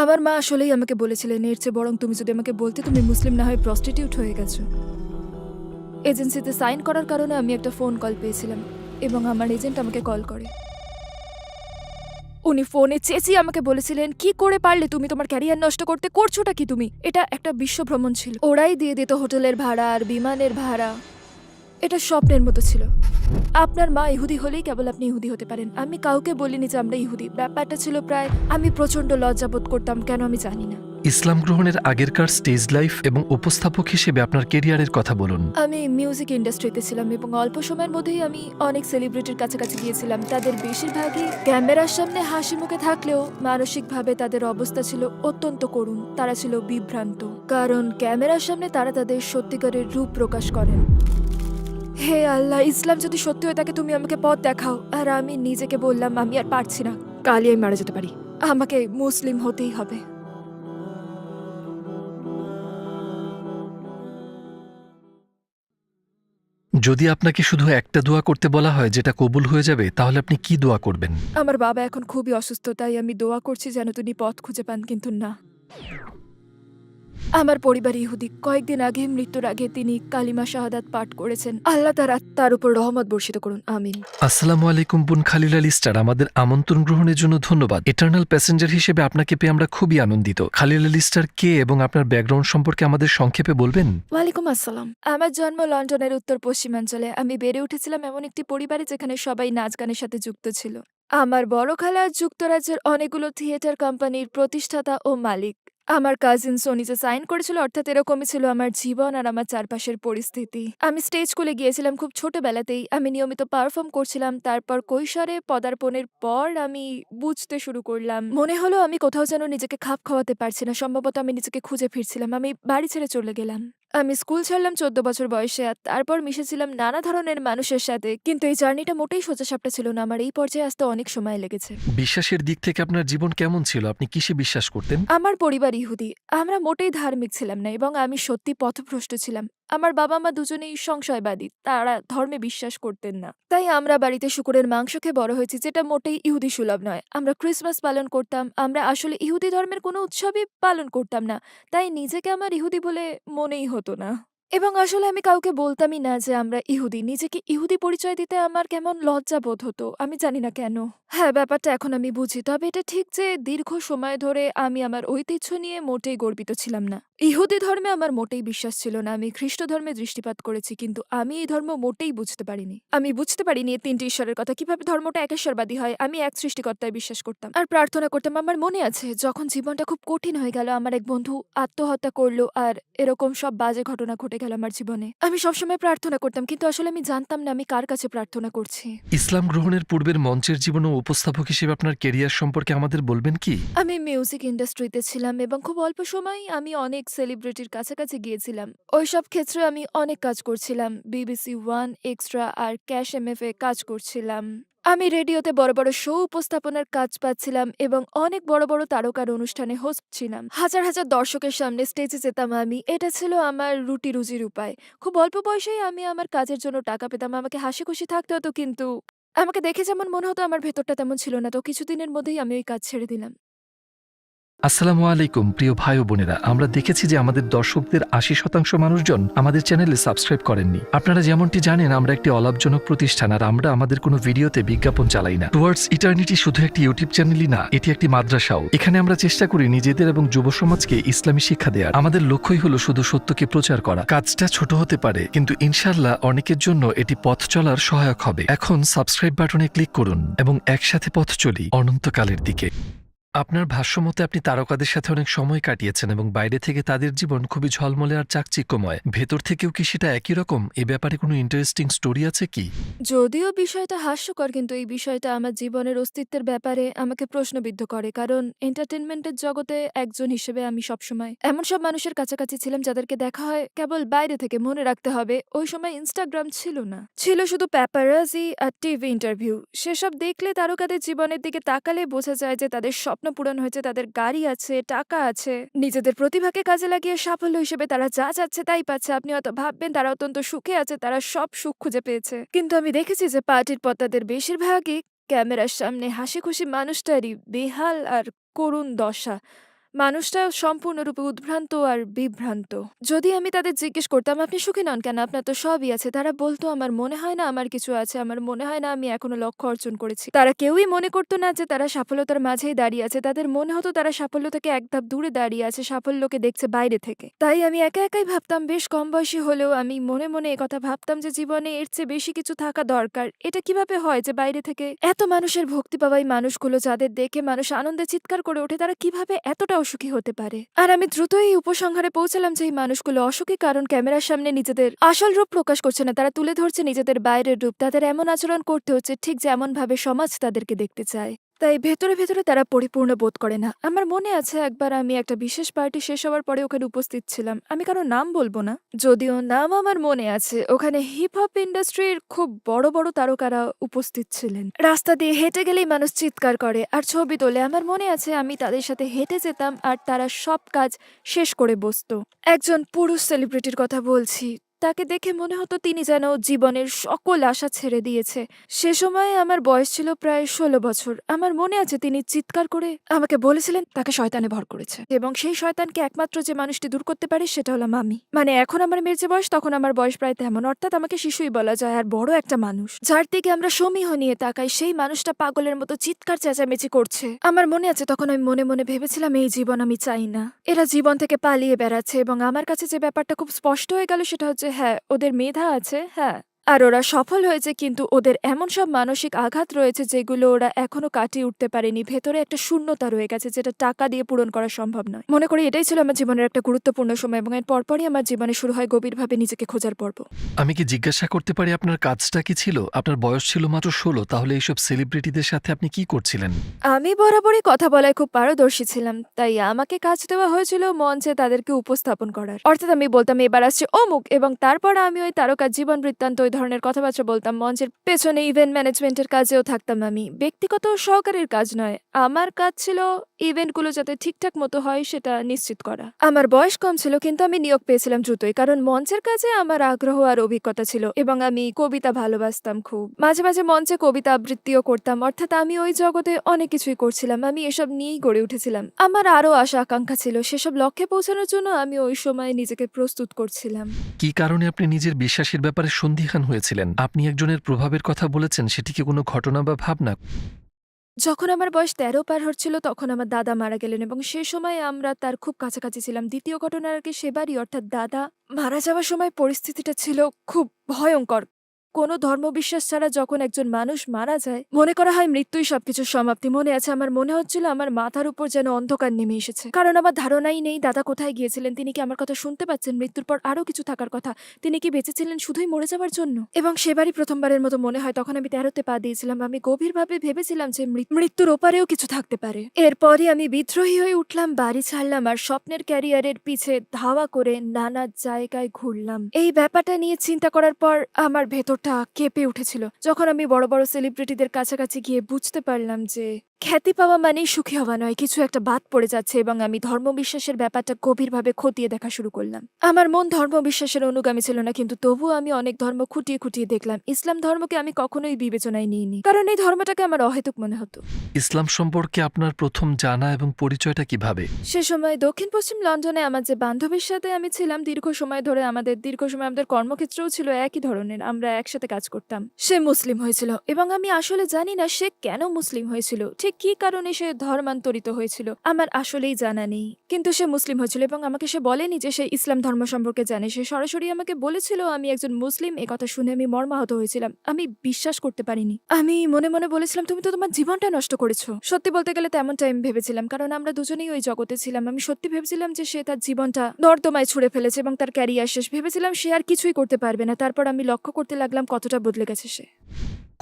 আমার মা আসলেই আমাকে বলেছিলেন, এর চেয়ে বরং তুমি যদি আমাকে বলতে, তুমি মুসলিম না হয়ে প্রস্টিটিউট হয়ে গেছো। এজেন্সিতে সাইন করার কারণে আমি একটা ফোন কল পেয়েছিলাম এবং আমার এজেন্ট আমাকে কল করে। উনি ফোনে চেঁচিয়ে আমাকে বলেছিলেন, কি করে পারলে তুমি তোমার ক্যারিয়ার নষ্ট করতে? করছোটা কি তুমি? এটা একটা বিশ্ব ভ্রমণ ছিল। ওরাই দিয়ে দিত হোটেলের ভাড়া আর বিমানের ভাড়া। এটা স্বপ্নের মতো ছিল। আপনার মা ইহুদি হলেই কেবল আপনি ইহুদি হতে পারেন। আমি কাউকে বলিনি যে আমরা ইহুদি। ব্যাপারটা ছিল প্রায় আমি প্রচণ্ড লজ্জাবোধ করতাম কেন আমি জানি না। ইসলাম গ্রহণের আগেরকার স্টেজ লাইফ এবং উপস্থাপক হিসেবে আপনার কেরিয়ারের কথা বলুন। আমি মিউজিক ইন্ডাস্ট্রিতে ছিলাম এবং অল্প সময়ের মধ্যেই আমি অনেক সেলিব্রিটির কাছাকাছি গিয়েছিলাম। তাদের বেশিরভাগই ক্যামেরার সামনে হাসি মুখে থাকলেও মানসিকভাবে তাদের অবস্থা ছিল অত্যন্ত করুণ। তারা ছিল বিভ্রান্ত। কারণ ক্যামেরার সামনে তারা তাদের সত্যিকারের রূপ প্রকাশ করেন। হে আল্লাহ ইসলাম যদি সত্যি হয়ে থাকে তুমি আমাকে পথ দেখাও। আর আমি নিজেকে বললাম আমি আর পারছি না। কালই আমি মারা যেতে পারি। আমাকে মুসলিম হতেই হবে। যদি আপনাকে শুধু একটা দোয়া করতে বলা হয় যেটা কবুল হয়ে যাবে তাহলে আপনি কি দোয়া করবেন? আমার বাবা এখন খুবই অসুস্থ তাই আমি দোয়া করছি যেন তিনি পথ খুঁজে পান কিন্তু না। আমার পরিবার ইহুদি। কয়েকদিন আগে মৃত্যুর আগে তিনি কালিমা শাহাদাত পাঠ করেছেন। আল্লাহ তার আত্মার উপর রহমত বর্ষিত করুন। আমিন। আসসালামু আলাইকুম বোন খালিল আলী স্টার আমাদের আমন্ত্রণ গ্রহণের জন্য ধন্যবাদ। এটার্নাল প্যাসেঞ্জার হিসেবে আপনাকে পেয়ে আমরা খুবই আনন্দিত। খালিল আলী স্টার কে এবং আপনার ব্যাকগ্রাউন্ড সম্পর্কে আমাদের সংক্ষেপে বলবেন? ওয়ালাইকুম আসসালাম। আমার জন্ম লন্ডনের উত্তর পশ্চিমাঞ্চলে। আমি বেড়ে উঠেছিলাম এমন একটি পরিবারে যেখানে সবাই নাচ গানের সাথে যুক্ত ছিল। আমার বড় খালা যুক্তরাজ্যের অনেকগুলো থিয়েটার কোম্পানির প্রতিষ্ঠাতা ও মালিক। আমার কাজিন সোনিজে সাইন করেছিল অর্থাৎ এরকমই ছিল আমার জীবন আর আমার চারপাশের পরিস্থিতি। আমি স্টেজ স্কুলে গিয়েছিলাম খুব ছোটবেলাতেই। আমি নিয়মিত পারফর্ম করছিলাম তারপর কৈশোরে পদার্পণের পর আমি বুঝতে শুরু করলাম। মনে হলো আমি কোথাও যেন নিজেকে খাপ খাওয়াতে পারছি না সম্ভবত আমি নিজেকে খুঁজে ফিরছিলাম আমি বাড়ি ছেড়ে চলে গেলাম। আমি স্কুল ছাড়লাম চোদ্দ বছর বয়সে আর তারপর মিশেছিলাম নানা ধরনের মানুষের সাথে কিন্তু এই জার্নিটা মোটেই সোজাসাপটা ছিল না আমার এই পর্যায়ে আসতে অনেক সময় লেগেছে। বিশ্বাসের দিক থেকে আপনার জীবন কেমন ছিল? আপনি কিসে বিশ্বাস করতেন? আমার পরিবার ইহুদি। আমরা মোটেই ধার্মিক ছিলাম না এবং আমি সত্যি পথভ্রষ্ট ছিলাম। আমার বাবা মা দুজনেই সংশয়বাদী, তারা ধর্মে বিশ্বাস করতেন না। তাই আমরা বাড়িতে শুকুরের মাংস খেয়ে বড় হয়েছি, যেটা মোটেই ইহুদি সুলভ নয়। আমরা ক্রিসমাস পালন করতাম, আমরা আসলে ইহুদি ধর্মের কোনো উৎসবই পালন করতাম না। তাই নিজেকে আমার ইহুদি বলে মনেই হতো না। এবং আসলে আমি কাউকে বলতামই না যে আমরা ইহুদি। নিজেকে ইহুদি পরিচয় দিতে আমার কেমন লজ্জা বোধ হতো, আমি জানি না কেন। হ্যাঁ ব্যাপারটা এখন আমি বুঝি, তবে এটা ঠিক যে দীর্ঘ সময় ধরে আমি আমার ঐতিহ্য নিয়ে মোটেই গর্বিত ছিলাম না। ইহুদি ধর্মে আমার মোটেই বিশ্বাস ছিল না, আমি খ্রিস্ট ধর্মে দৃষ্টিপাত করেছি, কিন্তু আমি এই ধর্ম মোটেই বুঝতে পারিনি। আমি বুঝতে পারিনি এই তিনটি ঈশ্বরের কথা, কীভাবে ধর্মটা একেশ্বরবাদী হয়, আমি এক সৃষ্টিকর্তায় বিশ্বাস করতাম। আর প্রার্থনা করতাম, আমার মনে আছে, যখন জীবনটা খুব কঠিন হয়ে গেল, আমার এক বন্ধু আত্মহত্যা করল, আর এরকম সব বাজে ঘটনা ঘটে গেল আমার জীবনে। আমি সবসময় প্রার্থনা করতাম কিন্তু আসলে আমি জানতাম না আমি কার কাছে প্রার্থনা করছি। ইসলাম গ্রহণের পূর্বের মঞ্চের জীবন ও উপস্থাপক হিসেবে আপনার কেরিয়ার সম্পর্কে আমাদের বলবেন কি? আমি মিউজিক ইন্ডাস্ট্রিতে ছিলাম এবং খুব অল্প সময় আমি অনেক সেলিব্রিটির কাছাকাছি গিয়েছিলাম। ওইসব ক্ষেত্রে আমি অনেক কাজ করছিলাম। বিবিসি ওয়ান এক্সট্রা আর ক্যাশ এম এ কাজ করছিলাম। আমি রেডিওতে বড় বড় শো উপস্থাপনার কাজ পাচ্ছিলাম এবং অনেক বড় বড় তারকার অনুষ্ঠানে হোস্ট ছিলাম। হাজার হাজার দর্শকের সামনে স্টেজে যেতাম আমি। এটা ছিল আমার রুটি রুজির উপায়। খুব অল্প বয়সেই আমি আমার কাজের জন্য টাকা পেতাম। আমাকে হাসি খুশি থাকতে হতো, কিন্তু আমাকে দেখে যেমন মনে হতো, আমার ভেতরটা তেমন ছিল না। তো কিছুদিনের মধ্যেই আমি ওই কাজ ছেড়ে দিলাম। আসসালামু আলাইকুম, প্রিয় ভাই ও বোনেরা। আমরা দেখেছি যে আমাদের দর্শকদের আশি শতাংশ মানুষজন আমাদের চ্যানেলে সাবস্ক্রাইব করেননি। আপনারা যেমনটি জানেন, আমরা একটি অলাভজনক প্রতিষ্ঠান আর আমরা আমাদের কোনো ভিডিওতে বিজ্ঞাপন চালাই না। টুয়ার্ডস ইটার্নিটি শুধু একটি ইউটিউব চ্যানেলই না, এটি একটি মাদ্রাসাও। এখানে আমরা চেষ্টা করি নিজেদের এবং যুব সমাজকে ইসলামী শিক্ষা দেওয়ার। আমাদের লক্ষ্যই হলো শুধু সত্যকে প্রচার করা। কাজটা ছোট হতে পারে, কিন্তু ইনশাল্লাহ অনেকের জন্য এটি পথ চলার সহায়ক হবে। এখন সাবস্ক্রাইব বাটনে ক্লিক করুন এবং একসাথে পথ চলি অনন্তকালের দিকে। আপনার ভাষ্যমতে আপনি তারকাদের সাথে অনেক সময় কাটিয়েছেন এবং বাইরে থেকে তাদের জীবন খুবই ঝলমলে আর চাকচিক্যময়। ভেতর থেকেও কি সেটা একই রকম? এ ব্যাপারে কোনো ইন্টারেস্টিং স্টোরি আছে কি? যদিও বিষয়টা হাস্যকর, কিন্তু এই বিষয়টা আমার জীবনের অস্তিত্বের ব্যাপারে আমাকে প্রশ্নবিদ্ধ করে, কারণ এন্টারটেনমেন্টের জগতে একজন হিসেবে আমি সবসময় এমন সব মানুষের কাছাকাছি ছিলাম যাদেরকে দেখা হয় কেবল বাইরে থেকে মনে রাখতে হবে। ওই সময় ইনস্টাগ্রাম ছিল না। ছিল শুধু প্যাপারাজি আর টিভি ইন্টারভিউ সেসব দেখলে তারকাদের জীবনের দিকে তাকালে বোঝা যায় যে তাদের স্বপ্ন পূরণ হয়েছে, তাদের গাড়ি আছে, টাকা আছে। নিজেদের প্রতিভাকে কাজে লাগিয়ে সাফল্য হিসেবে তারা যা চাচ্ছে তাই পাচ্ছে। আপনি অত ভাববেন তারা অত্যন্ত সুখে আছে, তারা সব সুখ খুঁজে পেয়েছে। কিন্তু আমি দেখেছি যে পার্টির পর তাদের বেশিরভাগই ক্যামেরার সামনে হাসি খুশি মানুষটারই বেহাল আর করুণ দশা। মানুষটা সম্পূর্ণরূপে উদ্ভ্রান্ত আর বিভ্রান্ত। যদি আমি তাদের জিজ্ঞেস করতাম, আপনি সুখী নন কেন? আপনার তো সবই আছে। তারা বলতো, আমার মনে হয় না আমার কিছু আছে। আমার মনে হয় না আমি এখনও লক্ষ্য অর্জন করেছি। তারা কেউই মনে করতো না যে তারা সাফল্যতার মাঝেই দাঁড়িয়ে আছে। তাদের মনে হতো তারা সাফল্য থেকে এক ধাপ দূরে দাঁড়িয়ে আছে, সাফল্যকে দেখছে বাইরে থেকে। তাই আমি একা একাই ভাবতাম, বেশ কম বয়সী হলেও আমি মনে মনে কথা ভাবতাম যে জীবনে এর চেয়ে বেশি কিছু থাকা দরকার। এটা কীভাবে হয় যে বাইরে থেকে এত মানুষের ভক্তি পাওয়াই মানুষগুলো, যাদের দেখে মানুষ আনন্দে চিৎকার করে ওঠে, তারা কীভাবে এতটা অসুখী হতে পারে। আর আমি দ্রুত এই উপসংহারে পৌঁছালাম যে এই মানুষগুলো অসুখী কারণ ক্যামেরার সামনে নিজেদের আসল রূপ প্রকাশ করছে না। তারা তুলে ধরছে নিজেদের বাইরের রূপ। তাদের এমন আচরণ করতে হচ্ছে ঠিক যেমনভাবে সমাজ তাদেরকে দেখতে চায়। তাই ভেতরে ভেতরে তারা পরিপূর্ণ বোধ করে না। আমার মনে আছে একবার আমি একটা বিশেষ পার্টি শেষ হওয়ার পরে ওখানে উপস্থিত ছিলাম। আমি কারও নাম বলব না। যদিও নাম আমার মনে আছে, ওখানে হিপ হপ ইন্ডাস্ট্রির খুব বড় বড় তারকারা উপস্থিত ছিলেন। রাস্তা দিয়ে হেঁটে গেলেই মানুষ চিৎকার করে, আর ছবি তোলে। আমার মনে আছে আমি তাদের সাথে হেঁটে যেতাম, আর তারা সব কাজ শেষ করে বসতো। একজন পুরুষ সেলিব্রিটির কথা বলছি তাকে দেখে মনে হতো তিনি যেন জীবনের সকল আশা ছেড়ে দিয়েছে। সে সময়ে আমার বয়স ছিল প্রায় ষোলো বছর। আমার মনে আছে তিনি চিৎকার করে আমাকে বলেছিলেন, তাকে শয়তানে ভর করেছে। এবং সেই শয়তানকে একমাত্র যে মানুষটি দূর করতে পারে সেটা হলাম আমি মানে এখন আমার মেয়ের যে বয়স, তখন আমার বয়স প্রায় তেমন। অর্থাৎ আমাকে শিশুই বলা যায়, আর বড় একটা মানুষ। যার দিকে আমরা সমীহ নিয়ে তাকাই, সেই মানুষটা পাগলের মতো চিৎকার চেঁচামেচি করছে। আমার মনে আছে তখন আমি মনে মনে ভেবেছিলাম, এই জীবন আমি চাই না। এরা জীবন থেকে পালিয়ে বেড়াচ্ছে এবং আমার কাছে যে ব্যাপারটা খুব স্পষ্ট হয়ে গেল, সেটা হচ্ছে হ্যাঁ ওদের মেধা আছে হ্যাঁ। আর ওরা সফল হয়েছে কিন্তু ওদের এমন সব মানসিক আঘাত রয়েছে যেগুলো ওরা এখনও কাটিয়ে উঠতে পারেনি। ভেতরে একটা শূন্যতা রয়ে গেছে যেটা টাকা দিয়ে পূরণ করা সম্ভব নয়। মনে করি এটাই ছিল আমার জীবনের একটা গুরুত্বপূর্ণ সময় এবং এর পরপরই আমার জীবনে শুরু হয় গভীরভাবে নিজেকে খোঁজার পর্ব। আমি কি জিজ্ঞাসা করতে পারি আপনার কাজটা কি ছিল? আপনার বয়স ছিল মাত্র ষোলো তাহলে এইসব সেলিব্রিটিদের সাথে আপনি কি করছিলেন? আমি বরাবরই কথা বলায় খুব পারদর্শী ছিলাম তাই আমাকে কাজ দেওয়া হয়েছিল মঞ্চে তাদেরকে উপস্থাপন করার। অর্থাৎ আমি বলতাম এবার আসছে অমুক এবং তারপর আমি ওই তারকার জীবন বৃত্তান্ত ধরনের কথাবার্তা বলতাম। মঞ্চের পেছনে ইভেন্ট ম্যানেজমেন্টের কাজেও থাকতাম আমি। ব্যক্তিগত সহকারীর কাজ নয়। আমার কাজ ছিল ইভেন্টগুলো যাতে ঠিকঠাক মতো হয় সেটা নিশ্চিত করা। আমার বয়স কম ছিল কিন্তু আমি নিয়োগ পেয়েছিলাম দ্রুতই, কারণ মঞ্চের কাজে আমার আগ্রহ আর অভিজ্ঞতা ছিল এবং আমি কবিতা ভালোবাসতাম খুব। মাঝে মাঝে মঞ্চে কবিতা আবৃত্তিও করতাম, অর্থাৎ আমি ওই জগতে অনেক কিছুই করছিলাম, আমি এসব নিয়েই গড়ে উঠেছিলাম। আমার আরও আশা আকাঙ্ক্ষা ছিল, সেসব লক্ষ্যে পৌঁছানোর জন্য আমি ওই সময় নিজেকে প্রস্তুত করছিলাম। কি কারণে আপনি নিজের বিশ্বাসের ব্যাপারে সন্দিহান হয়েছিলেন। আপনি একজনের প্রভাবের কথা বলেছেন, সেটি কি কোনো ঘটনা বা ভাবনা? যখন আমার বয়স তেরো পার হচ্ছিল, তখন আমার দাদা মারা গেলেন এবং সে সময় আমরা তার খুব কাছাকাছি ছিলাম। দ্বিতীয় ঘটনার আগে সেবারই অর্থাৎ দাদা মারা যাওয়ার সময় পরিস্থিতিটা ছিল খুব ভয়ঙ্কর। কোনো ধর্মবিশ্বাস ছাড়া যখন একজন মানুষ মারা যায়, মনে করা হয় মৃত্যুই সবকিছুর সমাপ্তি। মনে আছে, আমার মনে হচ্ছিল আমার মাথার উপর যেন অন্ধকার নেমে এসেছে। কারণ আমার ধারণাই নেই, দাদা কোথায় গিয়েছিলেন, তিনি কি আমার কথা শুনতে পাচ্ছেন? মৃত্যুর পর আরও কিছু থাকার কথা। তিনি কি বেঁচেছিলেন শুধুই মরে যাওয়ার জন্য? এবং সেবারই প্রথমবারের মতো মনে হয় তখন আমি তেরোতে পা দিয়েছিলাম। আমি গভীরভাবে ভেবেছিলাম যে মৃত্যুর ওপারেও কিছু থাকতে পারে। এরপরই আমি বিদ্রোহী হয়ে উঠলাম, বাড়ি ছাড়লাম আর স্বপ্নের ক্যারিয়ারের পিছে ধাওয়া করে নানা জায়গায় ঘুরলাম। এই ব্যাপারটা নিয়ে চিন্তা করার পর আমার ভেতরটা কেঁপে উঠেছিল। যখন আমি বড় বড় সেলিব্রিটিদের কাছাকাছি গিয়ে বুঝতে পারলাম যে খ্যাতি পাওয়া মানেই সুখী হওয়া নয় কিছু একটা বাদ পড়ে যাচ্ছে এবং আমি ধর্মবিশ্বাসের ব্যাপারটা গভীরভাবে খতিয়ে দেখা শুরু করলাম। আমার মন ধর্মবিশ্বাসের অনুগামী ছিল না কিন্তু তবুও আমি অনেক ধর্ম খুঁটিয়ে খুঁটিয়ে দেখলাম। ইসলাম ধর্মকে আমি কখনোই বিবেচনায় নিইনি কারণ এই ধর্মটাকে আমার অহেতুক মনে হতো। ইসলাম সম্পর্কে আপনার প্রথম জানা এবং পরিচয়টা কীভাবে? সে সময় দক্ষিণ পশ্চিম লন্ডনে আমার যে বান্ধবীর সাথে আমি ছিলাম দীর্ঘ সময় ধরে আমাদের দীর্ঘ সময় আমাদের কর্মক্ষেত্রেও ছিল একই ধরনের আমরা একসাথে কাজ করতাম। সে মুসলিম হয়েছিল এবং আমি আসলে জানি না সে কেন মুসলিম হয়েছিল ঠিক কি কারণে সে ধর্মান্তরিত হয়েছিল? আমার আসলেই জানা নেই। কিন্তু সে মুসলিম হয়েছিল এবং আমাকে সে বলেনি যে সে ইসলাম ধর্ম সম্পর্কে জানে। সে সরাসরি আমাকে বলেছিল, আমি একজন মুসলিম, এ কথা শুনে আমি মর্মাহত হয়েছিলাম। আমি বিশ্বাস করতে পারিনি। আমি মনে মনে বলেছিলাম, তুমি তো তোমার জীবনটা নষ্ট করেছ। সত্যি বলতে গেলে তেমনটা আমি ভেবেছিলাম, কারণ আমরা দুজনেই ওই জগতে ছিলাম। আমি সত্যি ভেবেছিলাম যে সে তার জীবনটা নর্দমায় ছুড়ে ফেলেছে এবং তার ক্যারিয়ার শেষ। ভেবেছিলাম সে আর কিছুই করতে পারবে না। তারপর আমি লক্ষ্য করতে লাগলাম কতটা বদলে গেছে সে।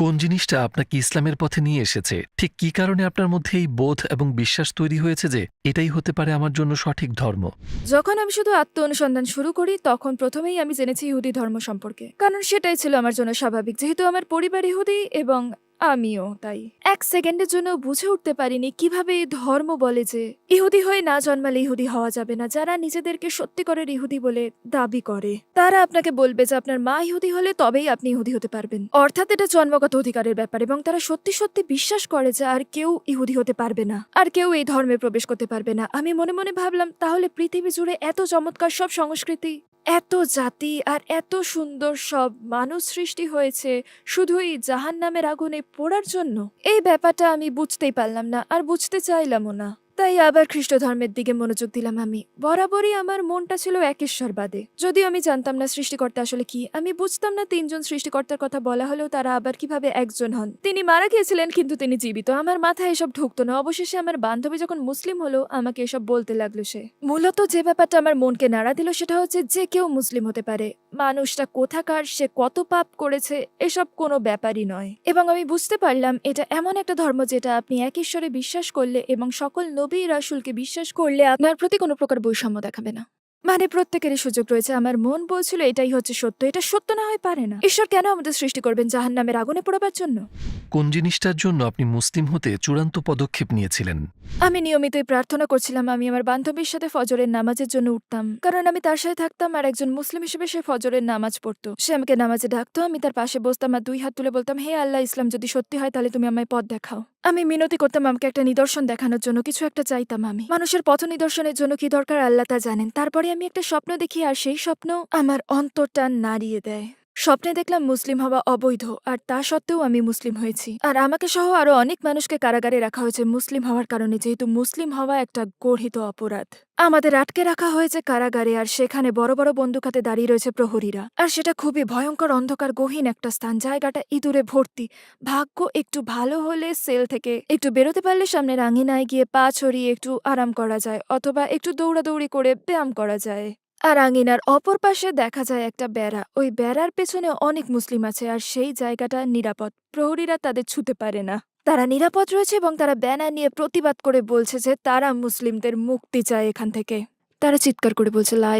কোন জিনিসটা আপনাকে ইসলামের পথে নিয়ে এসেছে? ঠিক কি কারণে আপনার মধ্যে এই বোধ এবং বিশ্বাস তৈরি হয়েছে যে এটাই হতে পারে আমার জন্য সঠিক ধর্ম? যখন আমি শুধু আত্ম অনুসন্ধান শুরু করি, তখন প্রথমেই আমি জেনেছি ইহুদি ধর্ম সম্পর্কে। কারণ সেটাই ছিল আমার জন্য স্বাভাবিক, যেহেতু আমার পরিবার ইহুদি এবং আমিও তাই। এক সেকেন্ডের জন্য বুঝে উঠতে পারিনি কীভাবে ধর্ম বলে যে, ইহুদি হয়ে না জন্মালে ইহুদি হওয়া যাবে না, যারা নিজেদেরকে সত্যিকরের ইহুদি বলে দাবি করে। তারা আপনাকে বলবে যে, আপনার মা ইহুদি হলে তবেই আপনি ইহুদি হতে পারবেন। অর্থাৎ এটা জন্মগত অধিকারের ব্যাপার এবং তারা সত্যি সত্যি বিশ্বাস করে যে, আর কেউ ইহুদি হতে পারবে না, আর কেউ এই ধর্মে প্রবেশ করতে পারবে না। আমি মনে মনে ভাবলাম, তাহলে পৃথিবী জুড়ে এত চমৎকার সব সংস্কৃতি এত জাতি আর এত সুন্দর সব মানুষ সৃষ্টি হয়েছে শুধুই জাহান নামের আগুনে পোড়ার জন্য। এই ব্যাপারটা আমি বুঝতেই পারলাম না আর বুঝতে চাইলামও না। তাই আবার খ্রিস্ট ধর্মের দিকে মনোযোগ দিলাম আমি। বরাবরই আমার মনটা ছিল একেশ্বরবাদে যদিও আমি জানতাম না সৃষ্টিকর্তা আসলে কি। আমি বুঝতাম না তিনজন সৃষ্টিকর্তার কথা বলা হলেও তারা আবার কীভাবে একজন হন। তিনি মারা গিয়েছিলেন, কিন্তু তিনি জীবিত। আমার মাথায় এসব ঢুকতো না। অবশেষে আমার বান্ধবী যখন মুসলিম হলো, আমাকে এসব বলতে লাগল সে। মূলত যে ব্যাপারটা আমার মনকে নাড়া দিল, সেটা হচ্ছে যে কেউ মুসলিম হতে পারে। মানুষটা কোথাকার, সে কত পাপ করেছে, এসব কোনো ব্যাপারই নয়। এবং আমি বুঝতে পারলাম, এটা এমন একটা ধর্ম যেটা আপনি এক ঈশ্বরে বিশ্বাস করলে এবং সকল নবী রাসুলকে বিশ্বাস করলে আপনার প্রতি কোনো প্রকার বৈষম্য দেখাবে না। মানে প্রত্যেকেরই সুযোগ রয়েছে। আমার মন বলছিল এটাই হচ্ছে সত্য। এটা সত্য না হয় পারে না। ঈশ্বর কেন আমাদের সৃষ্টি করবেন জাহান নামের আগুনে পোড়াবার জন্য? কোন জিনিসটার জন্য আপনি মুসলিম হতে চূড়ান্ত পদক্ষেপ নিয়েছিলেন? আমি নিয়মিতই প্রার্থনা করছিলাম আমি আমার বান্ধবীর সাথে ফজরের নামাজের জন্য উঠতাম। কারণ আমি তার সাথে থাকতাম আর একজন মুসলিম হিসেবে সে ফজরের নামাজ পড়তো। সে আমাকে নামাজে ডাকতো আমি তার পাশে বসতাম আর দুই হাত তুলে বলতাম হে আল্লাহ ইসলাম যদি সত্যি হয় তাহলে তুমি আমায় পথ দেখাও। আমি মিনতি করতাম আমাকে একটা নিদর্শন দেখানোর জন্য কিছু একটা চাইতাম আমি। মানুষের পথ নিদর্শনের জন্য কি দরকার আল্লাহ তা জানেন। তারপরে আমি একটা স্বপ্ন দেখি আর সেই স্বপ্ন আমার অন্তরটা নাড়িয়ে দেয়। স্বপ্নে দেখলাম মুসলিম হওয়া অবৈধ, আর তা সত্ত্বেও আমি মুসলিম হয়েছি। আর আমাকে সহ আরও অনেক মানুষকে কারাগারে রাখা হয়েছে মুসলিম হওয়ার কারণে, যেহেতু মুসলিম হওয়া একটা গর্হিত অপরাধ। আমাদের আটকে রাখা হয়েছে কারাগারে, আর সেখানে বড় বড় বন্দুক হাতে দাঁড়িয়ে রয়েছে প্রহরীরা। আর সেটা খুবই ভয়ঙ্কর, অন্ধকার, গহীন একটা স্থান, জায়গাটা ইঁদুরে ভর্তি। ভাগ্য একটু ভালো হলে সেল থেকে একটু বেরোতে পারলে সামনের আঙিনায় গিয়ে পা ছড়িয়ে একটু আরাম করা যায়, অথবা একটু দৌড়াদৌড়ি করে ব্যায়াম করা যায়। আর আঙিনার অপর পাশে দেখা যায় একটা বেড়া। ওই বেড়ার পেছনে অনেক মুসলিম আছে আর সেই জায়গাটা নিরাপদ। প্রহরীরা তাদের ছুতে পারে না। তারা নিরাপদ রয়েছে এবং তারা ব্যানার নিয়ে প্রতিবাদ করে বলছে যে তারা মুসলিমদের মুক্তি চায় এখান থেকে। তারা চিৎকার করে বলছে, লা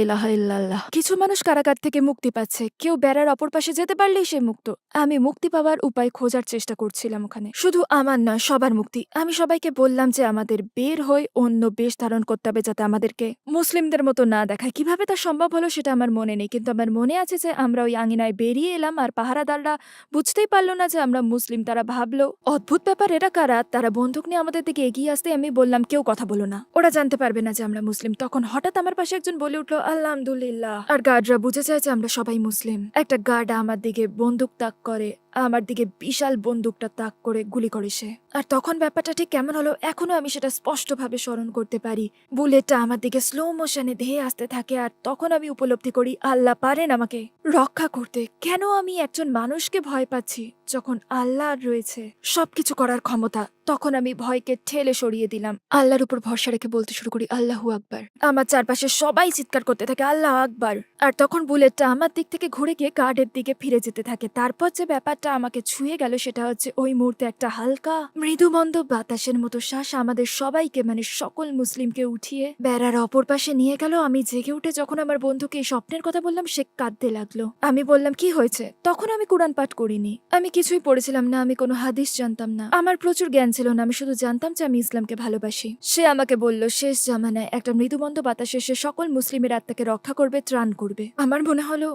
কিছু মানুষ কারাগার থেকে মুক্তি পাচ্ছে। কেউ বেড়ার অপর পাশে যেতে পারলেই সে মুক্ত। আমি মুক্তি পাওয়ার উপায় খোঁজার চেষ্টা করছিলাম ওখানে। শুধু আমার নয়, সবার মুক্তি। আমি সবাইকে বললাম যে, আমাদের বের হয়ে অন্য বেশ ধারণ করতে হবে যাতে আমাদেরকে মুসলিমদের মতো না দেখায়। কীভাবে তা সম্ভব হলো সেটা আমার মনে নেই, কিন্তু আমার মনে আছে যে, আমরা ওই আঙিনায় বেরিয়ে এলাম আর পাহারাদাররা বুঝতেই পারল না যে, আমরা মুসলিম। তারা ভাবলো, অদ্ভুত ব্যাপার, এরা কারা? তারা বন্দুক নিয়ে আমাদের দিকে এগিয়ে আসতে আমি বললাম, কেউ কথা বলো না। ওরা জানতে পারবে না যে, আমরা মুসলিম। তখন হঠাৎ আমার পাশে একজন বলে উঠল, আলহামদুলিল্লাহ। আর গার্ডরা বুঝে যায় যে আমরা সবাই মুসলিম। একটা গার্ড আমার দিকে বন্দুক তাক করে। আমার দিকে বিশাল বন্দুকটা তাক করে গুলি করে সে। আর তখন ব্যাপারটা ঠিক কেমন হলো, এখনও আমি সেটা স্পষ্টভাবে স্মরণ করতে পারি। বুলেটটা আমার দিকে স্লো মোশনে ধেয়ে আসতে থাকে আর তখন আমি উপলব্ধি করি, আল্লাহ পারেন আমাকে রক্ষা করতে। কেন আমি একজন মানুষকে ভয় পাচ্ছি? যখন আল্লাহ রয়েছে, সবকিছু করার ক্ষমতা, তখন আমি ভয়কে ঠেলে সরিয়ে দিলাম। আল্লাহর উপর ভরসা রেখে বলতে শুরু করি, আল্লাহু আকবার। আমার চারপাশে সবাই চিৎকার করতে থাকে, আল্লাহ আকবার। আর তখন বুলেটটা আমার দিক থেকে ঘুরে গিয়ে গার্ডের দিকে ফিরে যেতে থাকে। তারপর যে ব্যাপারটা আমাকে ছুঁয়ে গেল সেটা হচ্ছে ওই মুহূর্তে একটা হালকা, মৃদুমন্দ বাতাসের মতো শ্বাস আমাদের সবাইকে মানে সকল মুসলিমকে উঠিয়ে বেড়ার অপর পাশে নিয়ে গেল। আমি জেগে উঠে যখন আমার বন্ধুকে এই স্বপ্নের কথা বললাম, সে কাঁদতে লাগল। আমি বললাম, কি হয়েছে? তখন আমি কোরআন পাঠ করিনি। আমি কিছুই পড়েছিলাম না, আমি কোনো হাদিস জানতাম না। আমার প্রচুর জ্ঞান ছিল না, আমি শুধু জানতাম যে আমি ইসলামকে ভালোবাসি। সে আমাকে বলল, শেষ জামানায় একটা মৃদুমন্দ বাতাসে সে সকল মুসলিমের আত্মাকে রক্ষা করবে, ত্রাণ করবে। আমার মনে হলো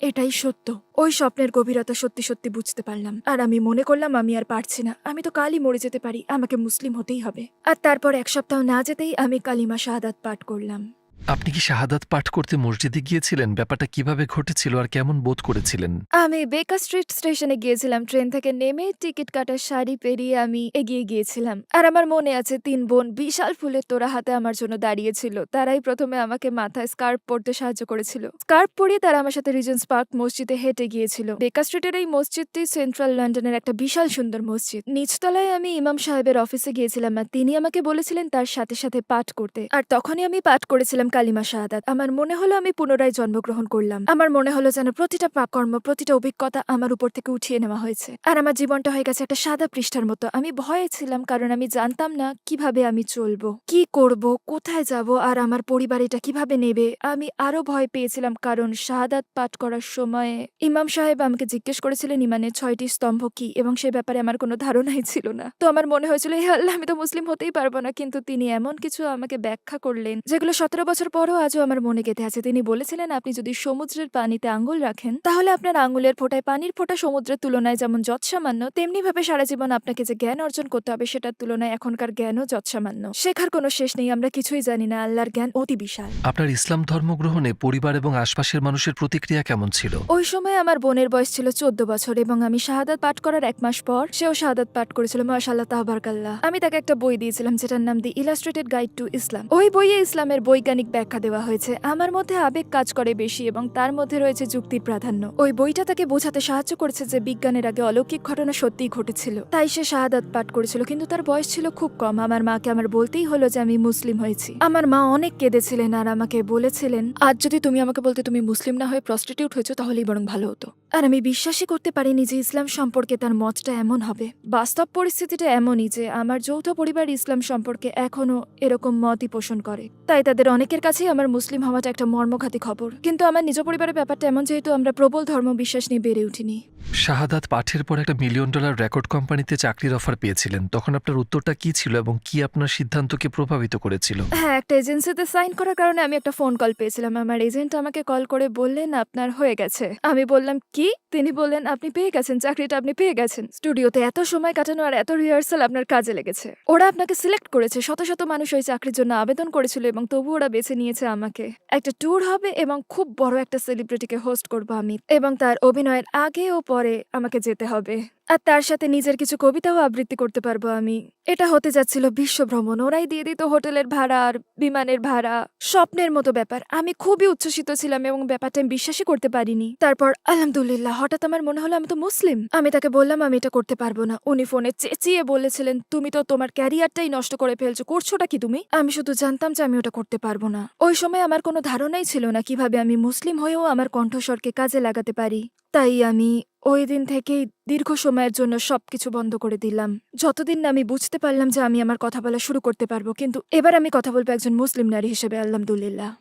এটাই সত্য। ওই স্বপ্নের গভীরতা সত্যি সত্যি বুঝতে পারলাম। আর আমি মনে করলাম আমি আর পারছি না। আমি তো কালই মরে যেতে পারি। আমাকে মুসলিম হতেই হবে। আর তারপর এক সপ্তাহ না যেতেই আমি কালিমা শাহাদাত পাঠ করলাম। আপনি কি শাহাদাত পাঠ করতে মসজিদে গিয়েছিলেন? ব্যাপারটা কীভাবে ঘটেছিল আর কেমন বোধ করেছিলেন? আমি বেকার স্ট্রিট স্টেশনে গিয়েছিলাম। ট্রেন থেকে নেমে টিকিট কাটার শাড়ি পেরিয়ে আমি এগিয়ে গিয়েছিলাম। আর আমার মনে আছে, তিন বোন বিশাল ফুলের তোরা হাতে আমার জন্য দাঁড়িয়েছিল। তারাই প্রথমে আমাকে মাথায় স্কার্ফ পরতে সাহায্য করেছিল। স্কার্ফ পরিয়ে তারা আমার সাথে রিজেন্স পার্ক মসজিদে হেঁটে গিয়েছিল। বেকার স্ট্রিটের এই মসজিদটি সেন্ট্রাল লন্ডনের একটা বিশাল সুন্দর মসজিদ। নিচতলায় আমি ইমাম সাহেবের অফিসে গিয়েছিলাম আর তিনি আমাকে বলেছিলেন তার সাথে সাথে পাঠ করতে। আর তখনই আমি পাঠ করেছিলাম কালিমা শাহাদাত। আমার মনে হলো আমি পুনরায় জন্মগ্রহণ করলাম। আমার মনে হলো যেন প্রতিটা পাপকর্ম, প্রতিটা অভিজ্ঞতা আমার উপর থেকে উঠিয়ে নেওয়া হয়েছে। আর আমার জীবনটা হয়ে গেছে একটা সাদা পৃষ্ঠার মতো। আমি ভয়ে ছিলাম কারণ আমি জানতাম না কীভাবে আমি চলবো, কি করব, কোথায় যাব, আর আমার পরিবার এটা কীভাবে নেবে। আমি আরও ভয় পেয়েছিলাম কারণ শাহাদাত পাঠ করার সময় ইমাম সাহেব আমাকে জিজ্ঞেস করেছিলেন, ইমানের ছয়টি স্তম্ভ কি? এবং সে ব্যাপারে আমার কোনো ধারণাই ছিল না। তো আমার মনে হয়েছিল, হে আল্লাহ, আমি তো মুসলিম হতেই পারব না। কিন্তু তিনি এমন কিছু আমাকে ব্যাখ্যা করলেন, যেগুলো সতেরো বছর পরও আজও আমার মনে গেঁথে আছে। তিনি বলেছিলেন আপনি যদি সমুদ্রের পানিতে আঙ্গুল রাখেন তাহলে আপনার আঙ্গুলের ফোঁটায় পানির ফোঁটা সমুদ্রের তুলনায় যেমন যৎসামান্য তেমনি ভাবে সারা জীবন আপনাকে যে জ্ঞান অর্জন করতে হবে সেটার তুলনায় এখনকার জ্ঞানও যৎসামান্য। শেখার কোনো শেষ নেই আমরা কিছুই জানি না আল্লাহর জ্ঞান অতি বিশাল। আপনার ইসলাম ধর্ম গ্রহণে পরিবার এবং আশপাশের মানুষের প্রতিক্রিয়া কেমন ছিল? ওই সময় আমার বোনের বয়স ছিল চোদ্দ বছর এবং আমি শাহাদাত পাঠ করার এক মাস পর সেও শাহাদাত পাঠ করেছিল মাশাল্লাহ তাহবারকাল্লাহ। আমি তাকে একটা বই দিয়েছিলাম যেটার নাম the illustrated guide to Islam. ওই বইয়ে ইসলামের বৈজ্ঞানিক ব্যাখ্যা দেওয়া হয়েছে। আমার মধ্যে আবেগ কাজ করে বেশি এবং তার মধ্যে রয়েছে যুক্তির প্রাধান্য। ওই বইটা তাকে বোঝাতে সাহায্য করেছে যে বিজ্ঞানের আগে অলৌকিক ঘটনা সত্যিই ঘটেছিল। তাই সে শাহাদাত পাঠ করেছিল, কিন্তু তার বয়স ছিল খুব কম। আমার মাকে আমার বলতেই হলো যে আমি মুসলিম হয়েছি। আমার মা অনেক কেঁদেছিলেন আর আমাকে বলেছিলেন, আজ যদি তুমি আমাকে বলতে তুমি মুসলিম না হয়ে প্রস্টিটিউট হয়েছো, তাহলেই বরং ভালো হতো। আর আমি বিশ্বাসই করতে পারিনি যে ইসলাম সম্পর্কে তার মতটা এমন হবে। বাস্তব পরিস্থিতিটা এমনই যে আমার যৌথ পরিবার ইসলাম সম্পর্কে এখনও এরকম মতই পোষণ করে। তাই তাদের অনেকের কাছেই আমার মুসলিম হওয়াটা একটা মর্মঘাতী খবর। কিন্তু আমার নিজ পরিবারের ব্যাপারটা এমন যেহেতু আমরা প্রবল ধর্ম বিশ্বাস নিয়ে বেড়ে উঠিনি। শাহাদাত পাঠের পর একটা মিলিয়ন ডলার রেকর্ড কোম্পানিতে চাকরির অফার পেয়েছিলেন। তখন আপনার উত্তরটা কি ছিল এবং কি আপনার সিদ্ধান্তকে প্রভাবিত করেছিল? হ্যাঁ একটা এজেন্সিতে সাইন করার কারণে আমি একটা ফোন কল পেয়েছিলাম। আমার এজেন্ট আমাকে কল করে বললেন আপনার হয়ে গেছে। আমি বললাম কি? তিনি বললেন, আপনি পেয়ে গেছেন, চাকরিটা আপনি পেয়ে গেছেন। স্টুডিওতে এত সময় কাটানো আর এত রিহার্সাল আপনার কাজে লেগেছে। ওরা আপনাকে সিলেক্ট করেছে, শত শত মানুষ ওই চাকরির জন্য আবেদন করেছিল এবং তবু ওরা বেছে নিয়েছে আমাকে। একটা ট্যুর হবে এবং খুব বড় একটা সেলিব্রিটিকে হোস্ট করব আমি এবং তার অভিনয়ের আগে ও পরে আমাকে যেতে হবে। আর তার সাথে নিজের কিছু কবিতাও আবৃত্তি করতে পারব আমি। এটা হতে যাচ্ছিল বিশ্ব ভ্রমণ। ওরাই দিয়ে দিত হোটেলের ভাড়া আর বিমানের ভাড়া। স্বপ্নের মতো ব্যাপার। আমি খুবই উচ্ছ্বসিত ছিলাম এবং ব্যাপারটা আমি বিশ্বাসই করতে পারিনি। তারপর, আলহামদুলিল্লাহ, হঠাৎ আমার মনে হলো আমি তো মুসলিম। আমি তাকে বললাম আমি এটা করতে পারব না। উনি ফোনে চেঁচিয়ে বলেছিলেন, তুমি তো তোমার ক্যারিয়ারটাই নষ্ট করে ফেলছো। করছোটা কি তুমি? আমি শুধু জানতাম যে আমি ওটা করতে পারব না। ওই সময় আমার কোনো ধারণাই ছিল না কীভাবে আমি মুসলিম হয়েও আমার কণ্ঠস্বরকে কাজে লাগাতে পারি। তাই আমি ওই দিন থেকেই দীর্ঘ সময়ের জন্য সব কিছু বন্ধ করে দিলাম। যতদিন না আমি বুঝতে পারলাম যে আমি আমার কথা বলা শুরু করতে পারব কিন্তু এবার আমি কথা বলব একজন মুসলিম নারী হিসেবে আলহামদুলিল্লাহ।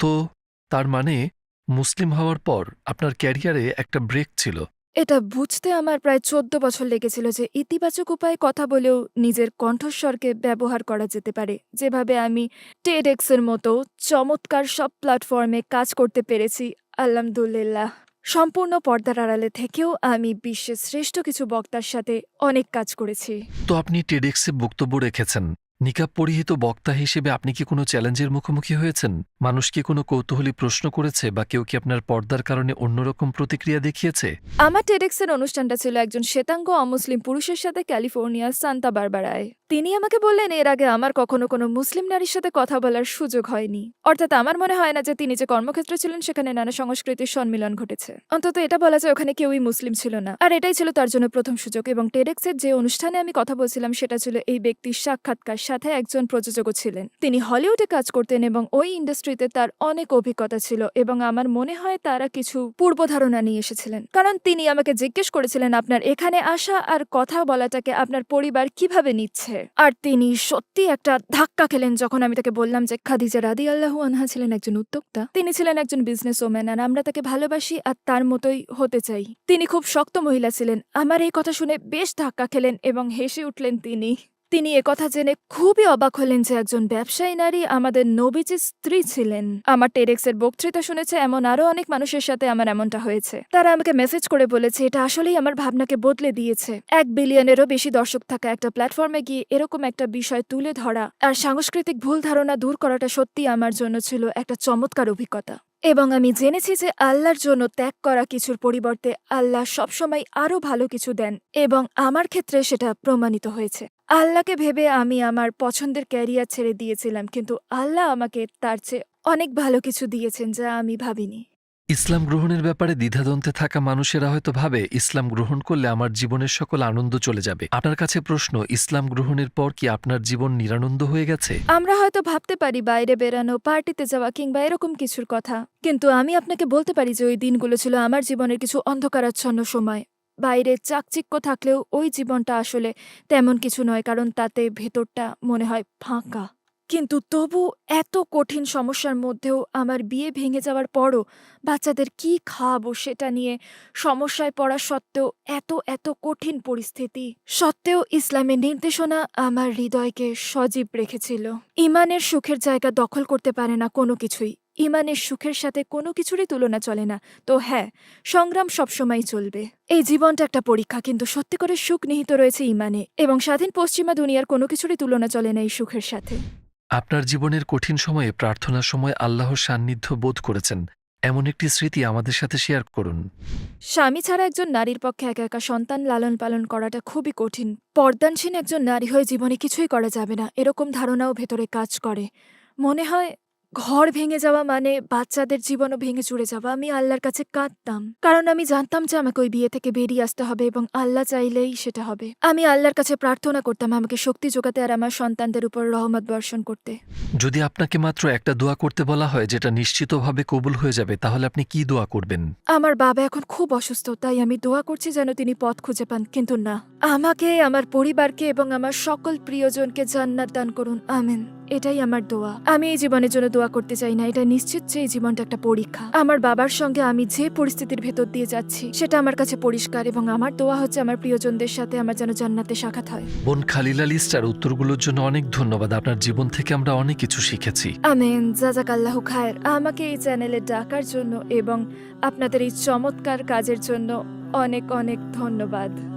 তো তার মানে মুসলিম হওয়ার পর আপনার ক্যারিয়ারে একটা ব্রেক ছিল? এটা বুঝতে আমার প্রায় চোদ্দ বছর লেগেছিল যে ইতিবাচক উপায়ে কথা বলেও নিজের কণ্ঠস্বরকে ব্যবহার করা যেতে পারে। যেভাবে আমি টেডেক্সের মতো চমৎকার সব প্ল্যাটফর্মে কাজ করতে পেরেছি আলহামদুলিল্লাহ। সম্পূর্ণ পর্দার আড়ালে থেকেও আমি বিশ্বের শ্রেষ্ঠ কিছু বক্তার সাথে অনেক কাজ করেছি। তো আপনি টেডেক্সে বক্তব্য রেখেছেন। নিকাব পরিহিত বক্তা হিসেবে আপনি কি কোনো চ্যালেঞ্জের মুখোমুখি হয়েছেন? মানুষ কি কোনো কৌতূহলী প্রশ্ন করেছে বা কেউ কি আপনার পর্দার কারণে অন্যরকম প্রতিক্রিয়া দেখিয়েছে? আমার টেডেক্সের অনুষ্ঠানটা ছিল একজন শ্বেতাঙ্গ অমুসলিম পুরুষের সাথে ক্যালিফোর্নিয়ার সান্তা বারবারায়। তিনি আমাকে বললেন, এর আগে আমার কখনো কোনো মুসলিম নারীর সাথে কথা বলার সুযোগ হয়নি। অর্থাৎ আমার মনে হয় না যে তিনি যে কর্মক্ষেত্রে ছিলেন, সেখানে নানা সংস্কৃতির সম্মিলন ঘটেছে। অন্তত এটা বলা যায়, ওখানে কেউই মুসলিম ছিল না। আর এটাই ছিল তার জন্য প্রথম সুযোগ এবং টেডেক্সের যে অনুষ্ঠানে আমি কথা বলছিলাম, সেটা ছিল এই ব্যক্তির সাক্ষাৎকার সাথে একজন প্রযোজকও ছিলেন। তিনি হলিউডে কাজ করতেন এবং ওই ইন্ডাস্ট্রিতে তার অনেক অভিজ্ঞতা ছিল এবং আমার মনে হয় তারা কিছু পূর্বধারণা নিয়ে এসেছিলেন। কারণ তিনি আমাকে জিজ্ঞেস করেছিলেন আপনার এখানে আসা আর কথা বলাটাকে আপনার পরিবার কীভাবে নিচ্ছে। আর তিনি সত্যি একটা ধাক্কা খেলেন যখন আমি তাকে বললাম যে খাদিজা রাদি আল্লাহু আনহা ছিলেন একজন উদ্যোক্তা। তিনি ছিলেন একজন বিজনেস ওম্যান আর আমরা তাকে ভালোবাসি আর তার মতোই হতে চাই। তিনি খুব শক্ত মহিলা ছিলেন। আমার এই কথা শুনে বেশ ধাক্কা খেলেন এবং হেসে উঠলেন তিনি। তিনি একথা জেনে খুবই অবাক হলেন যে একজন ব্যবসায়ী নারী আমাদের নবীজির স্ত্রী ছিলেন। আমার টেরেক্সের বক্তৃতা শুনেছে এমন আরও অনেক মানুষের সাথে আমার এমনটা হয়েছে। তারা আমাকে মেসেজ করে বলেছে, এটা আসলেই আমার ভাবনাকে বদলে দিয়েছে। এক বিলিয়নেরও বেশি দর্শক থাকা একটা প্ল্যাটফর্মে গিয়ে এরকম একটা বিষয় তুলে ধরা আর সাংস্কৃতিক ভুল ধারণা দূর করাটা সত্যি আমার জন্য ছিল একটা চমৎকার অভিজ্ঞতা। এবং আমি জেনেছি যে আল্লাহর জন্য ত্যাগ করা কিছুর পরিবর্তে আল্লাহ সবসময় আরও ভালো কিছু দেন এবং আমার ক্ষেত্রে সেটা প্রমাণিত হয়েছে। আল্লাহকে ভেবে আমি আমার পছন্দের ক্যারিয়ার ছেড়ে দিয়েছিলাম কিন্তু আল্লাহ আমাকে তার চেয়ে অনেক ভালো কিছু দিয়েছেন যা আমি ভাবিনি। ইসলাম গ্রহণের ব্যাপারে দ্বিধাদ্বন্দ্বে থাকা মানুষেরা হয়তো ভাবে ইসলাম গ্রহণ করলে আমার জীবনের সকল আনন্দ চলে যাবে। আপনার কাছে প্রশ্ন ইসলাম গ্রহণের পর কি আপনার জীবন নিরানন্দ হয়ে গেছে? আমরা হয়তো ভাবতে পারি বাইরে বেরানো পার্টিতে যাওয়া কিংবা এরকম কিছুর কথা কিন্তু আমি আপনাকে বলতে পারি যে ওই দিনগুলো ছিল আমার জীবনের কিছু অন্ধকারাচ্ছন্ন সময়। বাইরে চাকচিক্য থাকলেও ওই জীবনটা আসলে তেমন কিছু নয়, কারণ তাতে ভেতরটা মনে হয় ফাঁকা। কিন্তু তবু এত কঠিন সমস্যার মধ্যেও আমার বিয়ে ভেঙে যাওয়ার পরও বাচ্চাদের কি খাওয়াবো সেটা নিয়ে সমস্যায় পড়া সত্ত্বেও এত এত কঠিন পরিস্থিতি সত্ত্বেও ইসলামের নির্দেশনা আমার হৃদয়কে সজীব রেখেছিল। ইমানের সুখের জায়গা দখল করতে পারে না কোনো কিছুই। ইমানের সুখের সাথে কোনো কিছুরই তুলনা চলে না। তো হ্যাঁ সংগ্রাম সবসময় চলবে। এই জীবনটা একটা পরীক্ষা কিন্তু সত্যি করে সুখ নিহিত রয়েছে ইমানে এবং স্বাধীন পশ্চিমা দুনিয়ার কোনো কিছুরই তুলনা চলে না এই সুখের সাথে। আপনার জীবনের কঠিন সময়ে প্রার্থনার সময় আল্লাহর সান্নিধ্য বোধ করেছেন। এমন একটি স্মৃতি আমাদের সাথে শেয়ার করুন। স্বামী ছাড়া একজন নারীর পক্ষে একা একা সন্তান লালন পালন করাটা খুবই কঠিন। পর্দানসীন একজন নারী হয়ে জীবনে কিছুই করা যাবে না এরকম ধারণাও ভেতরে কাজ করে। মনে হয় ঘর ভেঙে যাওয়া মানে বাচ্চাদের জীবনও ভেঙে চুরে যাওয়া আমি আল্লাহর কাছে কাঁদতাম। কারণ আমি জানতাম যে আমাকে ওই বিয়ে থেকে বেরিয়ে আসতে হবে এবং আল্লাহ চাইলেই সেটা হবে। আমি আল্লাহর কাছে প্রার্থনা করতাম আমাকে শক্তি যোগাতে আর আমার সন্তানদের উপর রহমত বর্ষণ করতে। যদি আপনাকে মাত্র একটা দোয়া করতে বলা হয় যেটা নিশ্চিতভাবে কবুল হয়ে যাবে তাহলে আপনি কি দোয়া করবেন? আমার বাবা এখন খুব অসুস্থ তাই আমি দোয়া করছি যেন তিনি পথ খুঁজে পান কিন্তু না। আমাকে আমার পরিবারকে এবং আমার সকল প্রিয়জনকে জান্নাত দান করুন আমেন। এটাই আমার দোয়া। আমি এই জীবনের জন্য দোয়া করতে চাই না এটা নিশ্চিত যে এই জীবনটা একটা পরীক্ষা। আমার বাবার সঙ্গে আমি যে পরিস্থিতির ভেতর দিয়ে যাচ্ছি সেটা আমার কাছে পরিষ্কার এবং আমার দোয়া হচ্ছে আমার প্রিয়জনদের সাথে আমার যেন জান্নাতে সাক্ষাৎ হয়। বোন খালিলা লিস্টার উত্তরগুলোর জন্য অনেক ধন্যবাদ। আপনার জীবন থেকে আমরা অনেক কিছু শিখেছি। আমেন। জাজাক আল্লাহ খায়ের। আমাকে এই চ্যানেলে ডাকার জন্য এবং আপনাদের এই চমৎকার কাজের জন্য অনেক অনেক ধন্যবাদ।